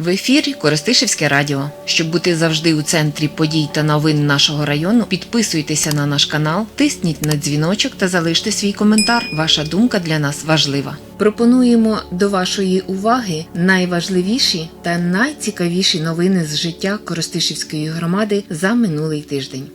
В ефірі Коростишівське радіо. Щоб бути завжди у центрі подій та новин нашого району, підписуйтеся на наш канал, тисніть на дзвіночок та залиште свій коментар. Ваша думка для нас важлива. Пропонуємо до вашої уваги найважливіші та найцікавіші новини з життя Коростишівської громади за минулий тиждень.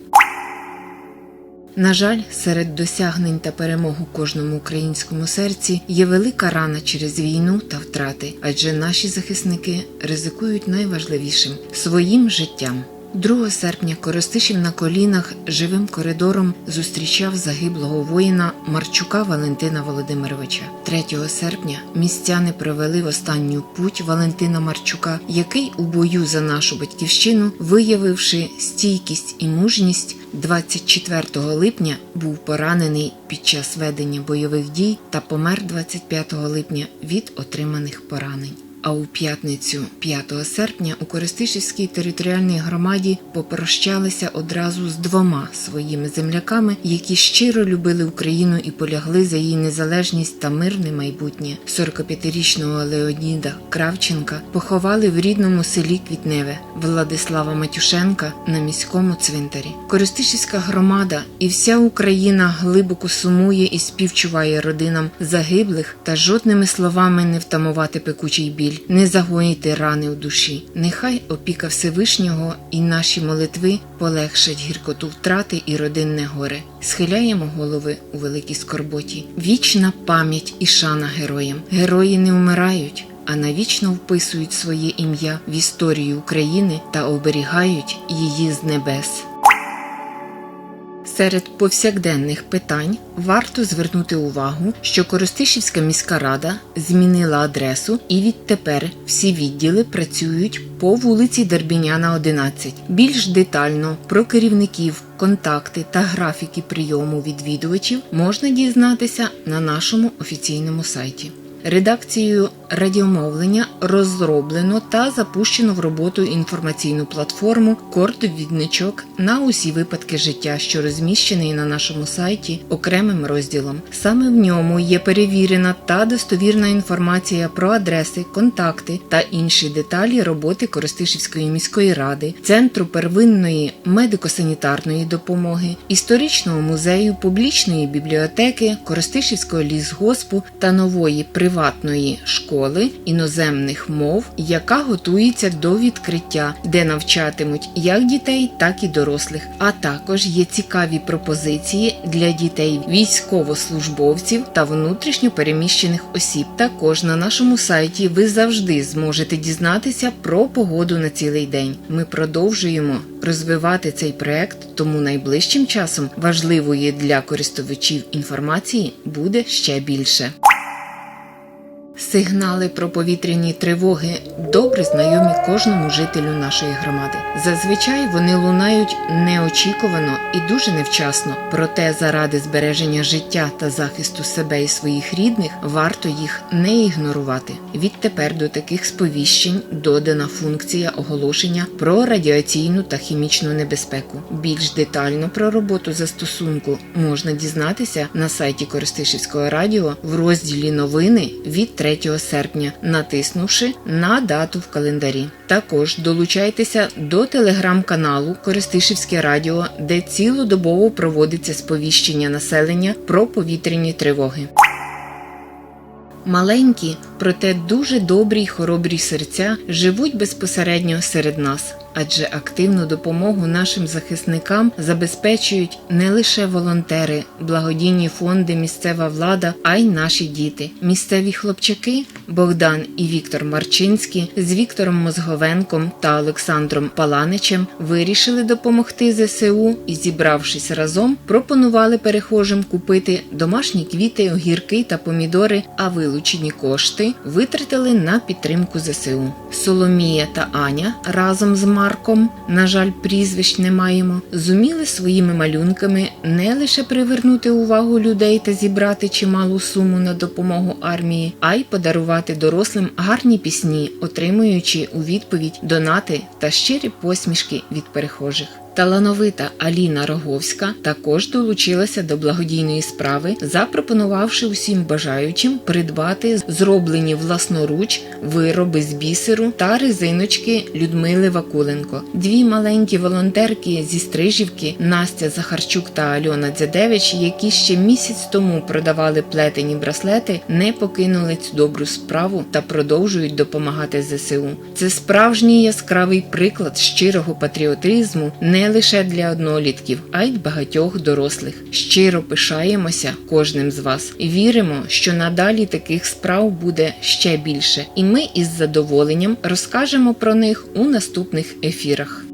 На жаль, серед досягнень та перемог у кожному українському серці є велика рана через війну та втрати, адже наші захисники ризикують найважливішим своїм життям. 2 серпня Коростишів на колінах живим коридором зустрічав загиблого воїна Марчука Валентина Володимировича. 3 серпня містяни провели в останню путь Валентина Марчука, який у бою за нашу батьківщину, виявивши стійкість і мужність, 24 липня був поранений під час ведення бойових дій та помер 25 липня від отриманих поранень. А у п'ятницю 5 серпня у Користишівській територіальній громаді попрощалися одразу з двома своїми земляками, які щиро любили Україну і полягли за її незалежність та мирне майбутнє. 45-річного Леоніда Кравченка поховали в рідному селі Квітневе Владислава Матюшенка на міському цвинтарі. Користишівська громада і вся Україна глибоко сумує і співчуває родинам загиблих та жодними словами не втамувати пекучий біль не загоїти рани у душі. Нехай опіка Всевишнього і наші молитви полегшать гіркоту втрати і родинне горе. Схиляємо голови у великій скорботі. Вічна пам'ять і шана героям. Герої не вмирають. А навічно вписують своє ім'я в історію України та оберігають її з небес. Серед повсякденних питань варто звернути увагу, що Коростишівська міська рада змінила адресу і відтепер всі відділи працюють по вулиці Дербіняна, 11. Більш детально про керівників, контакти та графіки прийому відвідувачів можна дізнатися на нашому офіційному сайті. Редакцією радіомовлення розроблено та запущено в роботу інформаційну платформу Кордовідничок на усі випадки життя, що розміщений на нашому сайті окремим розділом. Саме в ньому є перевірена та достовірна інформація про адреси, контакти та інші деталі роботи Коростишівської міської ради, центру первинної медико-санітарної допомоги, історичного музею, публічної бібліотеки, Коростишівського лісгоспу та нової приватної школи іноземних мов, яка готується до відкриття, де навчатимуть як дітей, так і дорослих. А також є цікаві пропозиції для дітей військовослужбовців та внутрішньо переміщених осіб. Також на нашому сайті ви завжди зможете дізнатися про погоду на цілий день. Ми продовжуємо розвивати цей проект, тому найближчим часом важливої для користувачів інформації буде ще більше. Сигнали про повітряні тривоги добре знайомі кожному жителю нашої громади. Зазвичай вони лунають неочікувано і дуже невчасно. Проте, заради збереження життя та захисту себе і своїх рідних, варто їх не ігнорувати. Відтепер до таких сповіщень додана функція оголошення про радіаційну та хімічну небезпеку. Більш детально про роботу застосунку можна дізнатися на сайті Користишівського радіо в розділі новини від 3 серпня, натиснувши на дату в календарі. Також долучайтеся до телеграм-каналу Користишівське Радіо, де цілодобово проводиться сповіщення населення про повітряні тривоги. Маленькі, проте дуже добрі й хоробрі серця живуть безпосередньо серед нас, адже активну допомогу нашим захисникам забезпечують не лише волонтери, благодійні фонди, місцева влада, а й наші діти. Місцеві хлопчаки Богдан і Віктор Марчинський з Віктором Мозговенком та Олександром Паланичем вирішили допомогти ЗСУ і, зібравшись разом, пропонували перехожим купити домашні квіти, огірки та помідори, а вилучені кошти витратили на підтримку ЗСУ. Соломія та Аня разом з Марком, на жаль, прізвищ не маємо, зуміли своїми малюнками не лише привернути увагу людей та зібрати чималу суму на допомогу армії, а й подарувати дорослим гарні пісні, отримуючи у відповідь донати та щирі посмішки від перехожих. Талановита Аліна Роговська також долучилася до благодійної справи, запропонувавши усім бажаючим придбати зроблені власноруч вироби з бісеру та резиночки Людмили Вакуленко. Дві маленькі волонтерки зі Стрижівки Настя Захарчук та Альона Дзядевич, які ще місяць тому продавали плетені браслети, не покинули цю добру справу та продовжують допомагати ЗСУ. Це справжній яскравий приклад щирого патріотизму не лише для однолітків, а й багатьох дорослих. Щиро пишаємося кожним з вас і віримо, що надалі таких справ буде ще більше, і ми із задоволенням розкажемо про них у наступних ефірах.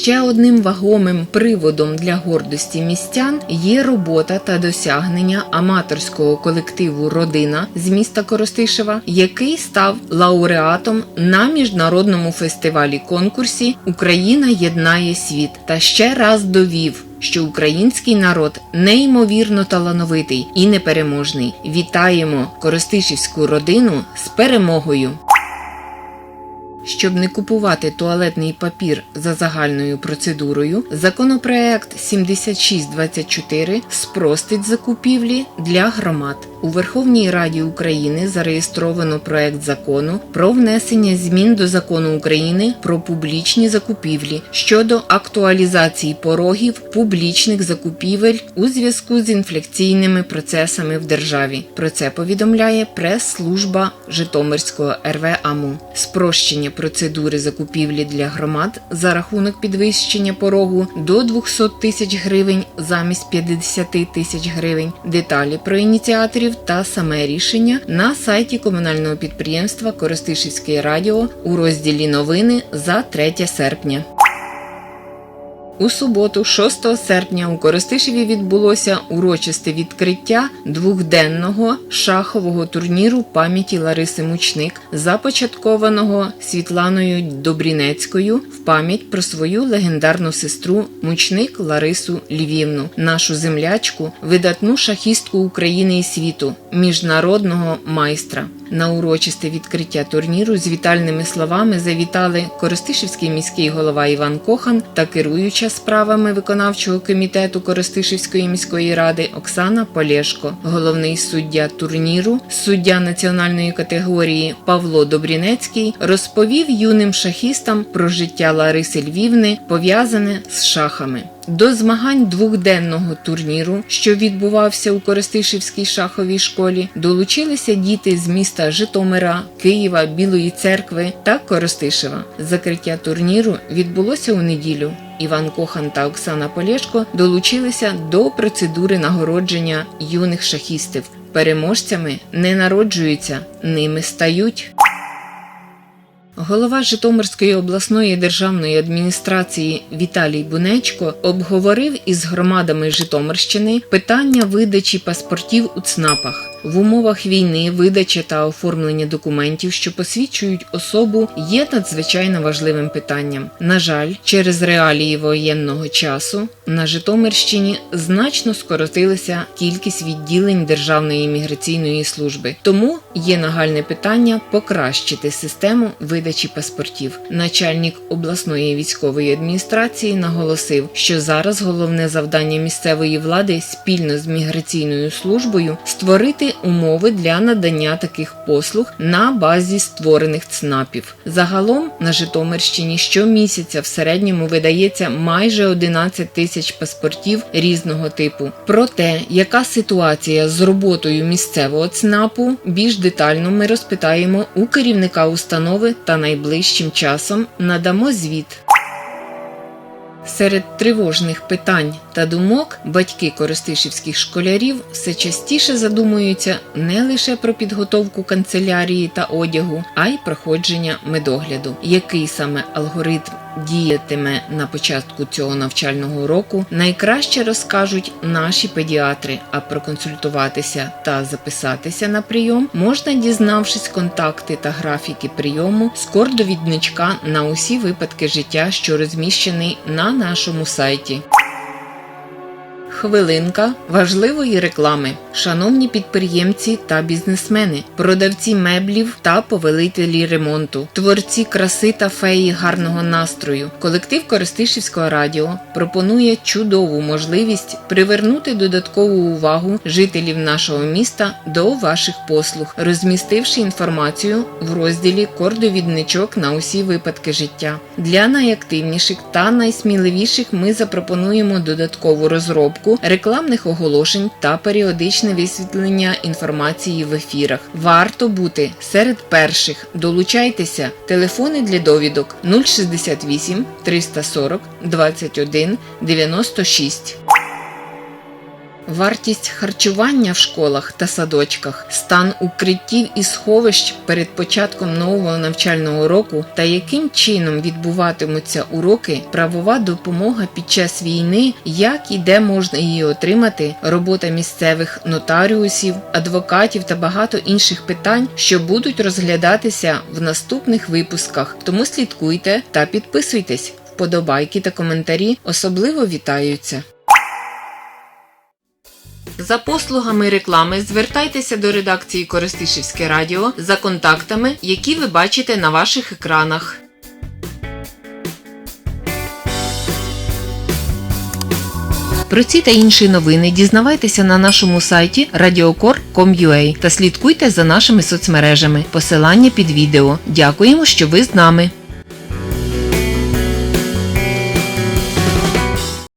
Ще одним вагомим приводом для гордості містян є робота та досягнення аматорського колективу Родина з міста Коростишева, який став лауреатом на міжнародному фестивалі конкурсі Україна єднає світ та ще раз довів. Що український народ неймовірно талановитий і непереможний. Вітаємо Коростишівську родину з перемогою! Щоб не купувати туалетний папір за загальною процедурою, законопроект 7624 спростить закупівлі для громад. У Верховній Раді України зареєстровано проект закону про внесення змін до закону України про публічні закупівлі щодо актуалізації порогів публічних закупівель у зв'язку з інфляційними процесами в державі. Про це повідомляє прес-служба Житомирського РВАМУ. Спрощення процедури закупівлі для громад за рахунок підвищення порогу до 200 тисяч гривень замість 50 тисяч гривень. Деталі про ініціаторів та саме рішення на сайті комунального підприємства Коростишівське радіо у розділі Новини за 3 серпня. У суботу, 6 серпня, у Коростишеві відбулося урочисте відкриття двохденного шахового турніру пам'яті Лариси Мучник, започаткованого Світланою Добрінецькою в пам'ять про свою легендарну сестру Мучник Ларису Львівну, нашу землячку, видатну шахістку України і світу, міжнародного майстра. На урочисте відкриття турніру з вітальними словами завітали Коростишівський міський голова Іван Кохан та керуюча справами виконавчого комітету Коростишівської міської ради Оксана Полєшко, головний суддя турніру, суддя національної категорії Павло Добрінецький розповів юним шахістам про життя Лариси Львівни, пов'язане з шахами. До змагань двохденного турніру, що відбувався у Коростишівській шаховій школі, долучилися діти з міста Житомира, Києва, Білої церкви та Коростишева. Закриття турніру відбулося у неділю. Іван Кохан та Оксана Полєшко долучилися до процедури нагородження юних шахістів. Переможцями не народжуються, ними стають. Голова Житомирської обласної державної адміністрації Віталій Бунечко обговорив із громадами Житомирщини питання видачі паспортів у ЦНАПах. В умовах війни видача та оформлення документів, що посвідчують особу, є надзвичайно важливим питанням. На жаль, через реалії воєнного часу на Житомирщині значно скоротилася кількість відділень Державної міграційної служби. Тому є нагальне питання покращити систему видачі паспортів. Начальник обласної військової адміністрації наголосив, що зараз головне завдання місцевої влади спільно з міграційною службою створити умови для надання таких послуг на базі створених ЦНАПів. Загалом на Житомирщині щомісяця в середньому видається майже 11 тисяч паспортів різного типу. Про те, яка ситуація з роботою місцевого ЦНАПу, більш детально ми розпитаємо у керівника установи та найближчим часом надамо звіт. Серед тривожних питань та думок батьки користишівських школярів все частіше задумуються не лише про підготовку канцелярії та одягу, а й проходження медогляду, який саме алгоритм діятиме на початку цього навчального року, найкраще розкажуть наші педіатри. А проконсультуватися та записатися на прийом можна, дізнавшись контакти та графіки прийому з кордовідничка на усі випадки життя, що розміщений на нашому сайті. Хвилинка важливої реклами. Шановні підприємці та бізнесмени, продавці меблів та повелителі ремонту, творці краси та феї гарного настрою. Колектив Коростишівського радіо пропонує чудову можливість привернути додаткову увагу жителів нашого міста до ваших послуг, розмістивши інформацію в розділі Кордовідничок на усі випадки життя. Для найактивніших та найсміливіших ми запропонуємо додаткову розробку рекламних оголошень та періодичне висвітлення інформації в ефірах. Варто бути серед перших. Долучайтеся. Телефони для довідок 068 340 21 96. Вартість харчування в школах та садочках, стан укриттів і сховищ перед початком нового навчального року та яким чином відбуватимуться уроки, правова допомога під час війни, як і де можна її отримати, робота місцевих нотаріусів, адвокатів та багато інших питань, що будуть розглядатися в наступних випусках. Тому слідкуйте та підписуйтесь. Вподобайки та коментарі особливо вітаються. За послугами реклами звертайтеся до редакції Коростишівське радіо за контактами, які ви бачите на ваших екранах. Про ці та інші новини дізнавайтеся на нашому сайті radiocor.com.ua та слідкуйте за нашими соцмережами. Посилання під відео. Дякуємо, що ви з нами.